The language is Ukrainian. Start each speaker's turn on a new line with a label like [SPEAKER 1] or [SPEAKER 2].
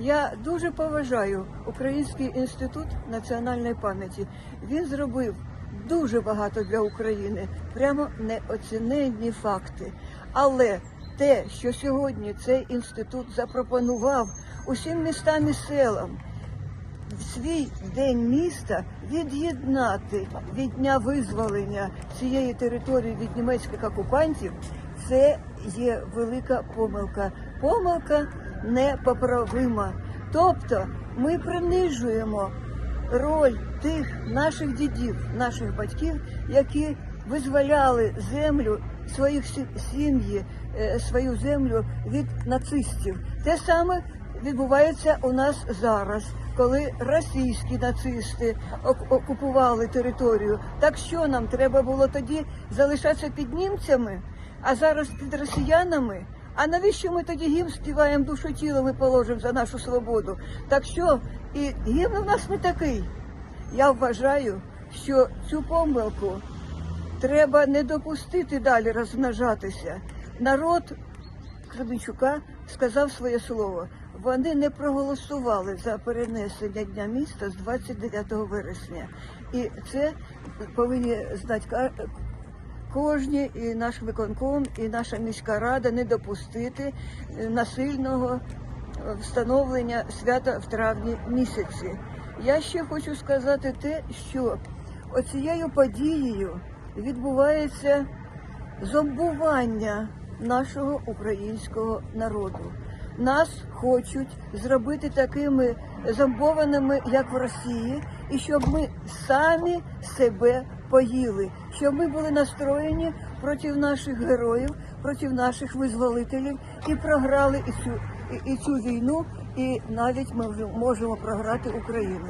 [SPEAKER 1] Я дуже поважаю Український інститут національної пам'яті. Він зробив дуже багато для України, прямо неоціненні факти. Але те, що сьогодні цей інститут запропонував усім містам і селам свій день міста від'єднати від дня визволення цієї території від німецьких окупантів, це є велика помилка. Помилка непоправима. Тобто ми принижуємо роль тих наших дідів, наших батьків, які визволяли землю своїх сі- сім'ї, е, свою землю від нацистів. Те саме відбувається у нас зараз, коли російські нацисти ок- окупували територію. Так що нам треба було тоді залишатися під німцями, а зараз під росіянами? А навіщо ми тоді гімн співаємо душу тіло ми положимо за нашу свободу? Так що і гімн у нас не такий. Я вважаю, що цю помилку треба не допустити далі розмножатися. Народ Кременчука сказав своє слово. Вони не проголосували за перенесення дня міста з 29 вересня. І це повинні знати кожні, і наш виконком, і наша міська рада не допустити е, насильного е, встановлення свята в травні місяці. Я ще хочу сказати те, що оцією подією відбувається зомбування нашого українського народу. Нас хочуть зробити такими зомбованими, як в Росії, і щоб ми самі себе поїли, щоб ми були настроєні проти наших героїв, проти наших визволителів і програли і цю, і, і цю війну, і навіть ми можемо програти Україну.